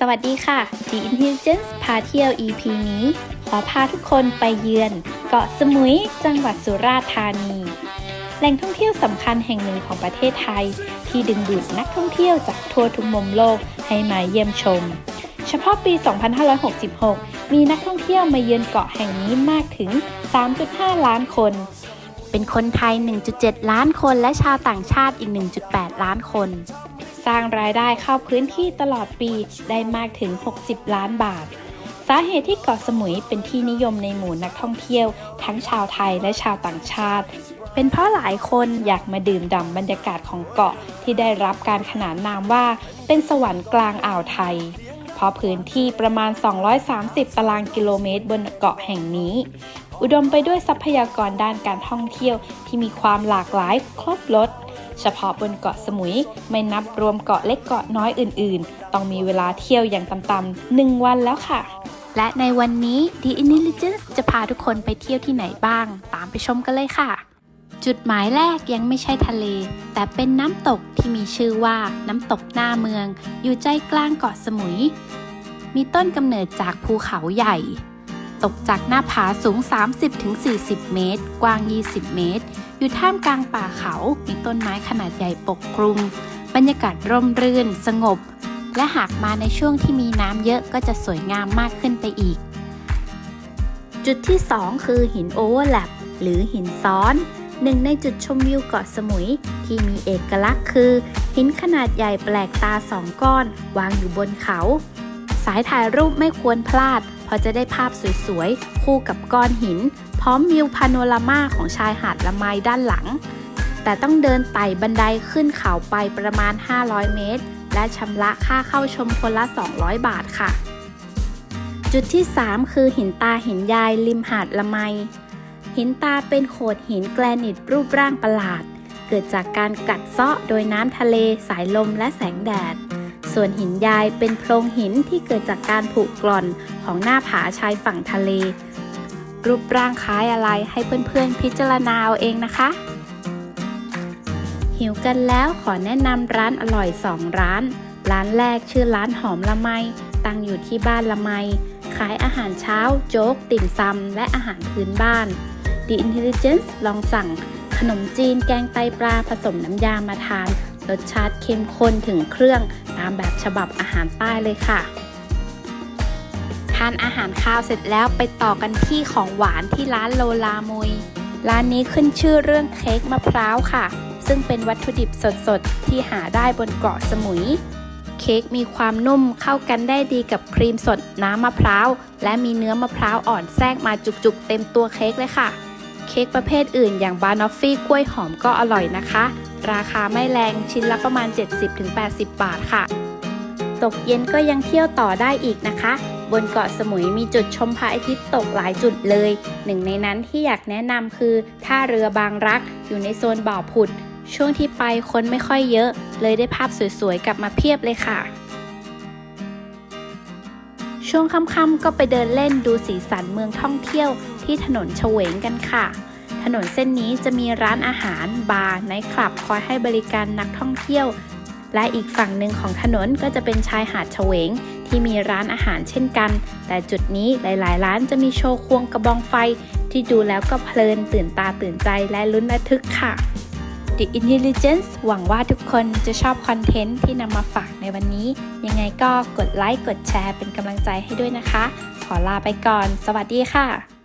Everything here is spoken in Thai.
สวัสดีค่ะ The Intelligence พาเที่ยว EP นี้ ขอพาทุกคนไปเยือน เกาะสมุย จังหวัดสุราษฎร์ธานี แหล่งท่องเที่ยวสำคัญแห่งหนึ่งของประเทศไทย ที่ดึงดูดนักท่องเที่ยวจากทั่วทุกมุมโลกให้มาเยี่ยมชม เฉพาะปี 2566 มีนักท่องเที่ยวมาเยือนเกาะแห่งนี้มากถึง 3.5 ล้านคน เป็นคนไทย 1.7 ล้านคนและชาวต่างชาติอีก 1.8 ล้านคน สร้างรายได้เข้าพื้นที่ตลอดปีได้มากถึง 60 ล้านบาท สาเหตุที่เกาะสมุยเป็นที่นิยมในหมู่นักท่องเที่ยว ทั้งชาวไทยและชาวต่างชาติ เป็นเพราะหลายคนอยากมาดื่มด่ำบรรยากาศของเกาะที่ได้รับการขนานนามว่า เป็นสวรรค์กลางอ่าวไทยเพราะพื้นที่ประมาณ 230 ตารางกิโลเมตรบนเกาะแห่งนี้ อุดมไปด้วยทรัพยากรด้านการท่องเที่ยวที่มีความหลากหลายครบรส เฉพาะบนเกาะสมุยไม่นับรวมเกาะเล็กเกาะน้อยอื่น ๆ ต้องมีเวลาเที่ยวอย่างต่ำๆหนึ่งวันแล้วค่ะ และในวันนี้ The Intelligence จะพาทุกคนไปเที่ยวที่ไหนบ้าง ตามไปชมกันเลยค่ะ จุดหมายแรกยังไม่ใช่ทะเล แต่เป็นน้ำตกที่มีชื่อว่าน้ำตกหน้าเมือง อยู่ใจกลางเกาะสมุย มีต้นกำเนิดจากภูเขาใหญ่ ตกจากหน้าผาสูง 30-40 เมตร กว้าง 20 เมตร อยู่ท่ามกลางป่าเขา มีต้นไม้ขนาดใหญ่ปกคลุม บรรยากาศร่มรื่น สงบ และหากมาในช่วงที่มีน้ำเยอะก็จะสวยงามมากขึ้นไปอีก จุดที่ 2 คือหินโอเวอร์แลปหรือหินซ้อนหนึ่งในจุดชมวิวเกาะสมุย ที่มีเอกลักษณ์คือ หินขนาดใหญ่แปลกตาสองก้อน วางอยู่บนเขา สายถ่ายรูปไม่ควรพลาด เพราะจะได้ภาพสวยๆ คู่กับก้อนหิน พร้อมวิวพาโนรามาของชายหาดละไมด้านหลัง แต่ต้องเดินไต่บันไดขึ้นเขาไปประมาณ 500 เมตร และชำระค่าเข้าชมคนละ 200 บาทค่ะ จุดที่ 3 คือหินตาหินยายริมหาดละไม หินตาเป็นโขดหินแกรนิตรูปร่างประหลาด เกิดจากการกัดเซาะโดยน้ำทะเลสายลมและแสงแดด ส่วนหินยายเป็นโพรงหินที่เกิดจากการผุกร่อนของหน้าผาชายฝั่งทะเล รูปร่างคล้ายอะไรให้เพื่อนๆพิจารณาเอาเองนะคะ หิวกันแล้วขอแนะนำร้านอร่อย 2 ร้าน ร้านแรกชื่อร้านหอมละไม ตั้งอยู่ที่บ้านละไม ขายอาหารเช้า โจ๊ก ติ่มซำและอาหารพื้นบ้าน The Intelligence ลองสั่งขนมจีนแกงไตปลาผสมน้ำยามาทาน รสชาติเข้มข้นถึงเครื่องตามแบบฉบับอาหารใต้เลยค่ะ ทานอาหารข้าวเสร็จแล้วไปต่อกันที่ของหวานที่ร้านโลลามุย ร้านนี้ขึ้นชื่อเรื่องเค้กมะพร้าวค่ะ ซึ่งเป็นวัตถุดิบสดๆ ที่หาได้บนเกาะสมุย เค้กมีความนุ่มเข้ากันได้ดีกับครีมสดน้ำมะพร้าว และมีเนื้อมะพร้าวอ่อนแทรกมาจุกๆ เต็มตัวเค้กเลยค่ะ เค้กประเภทอื่นอย่างบานอฟฟี่กล้วยหอมก็อร่อยนะคะ ราคาไม่แรงชิ้นละประมาณ 70-80 บาทค่ะ ตกเย็นก็ยังเที่ยวต่อได้อีกนะคะ บนเกาะสมุยมีจุดชมพระอาทิตย์ตกหลายจุดเลย หนึ่งในนั้นที่อยากแนะนำคือท่าเรือบางรักอยู่ในโซนบ่อผุด ช่วงที่ไปคนไม่ค่อยเยอะ เลยได้ภาพสวยๆกลับมาเพียบเลยค่ะช่วงค่ำๆก็ไปเดินเล่นดูสีสันเมืองท่องเที่ยวที่ถนนเฉวงกันค่ะ ถนนเส้นนี้จะมีร้านอาหาร บาร์ไนท์คลับคอยให้บริการนักท่องเที่ยว และอีกฝั่งหนึ่งของถนนก็จะเป็นชายหาดเฉวง ที่มีร้านอาหารเช่นกัน แต่จุดนี้หลายๆ ร้านจะมีโชว์ควงกระบองไฟ ที่ดูแล้วก็เพลินตื่นตาตื่นใจและลุ้นระทึกค่ะ The Intelligence หวังว่าทุกคนจะชอบคอนเทนต์ที่นำมาฝากในวันนี้ ยังไงก็กดไลค์กดแชร์เป็นกำลังใจให้ด้วยนะคะ ขอลาไปก่อน สวัสดีค่ะ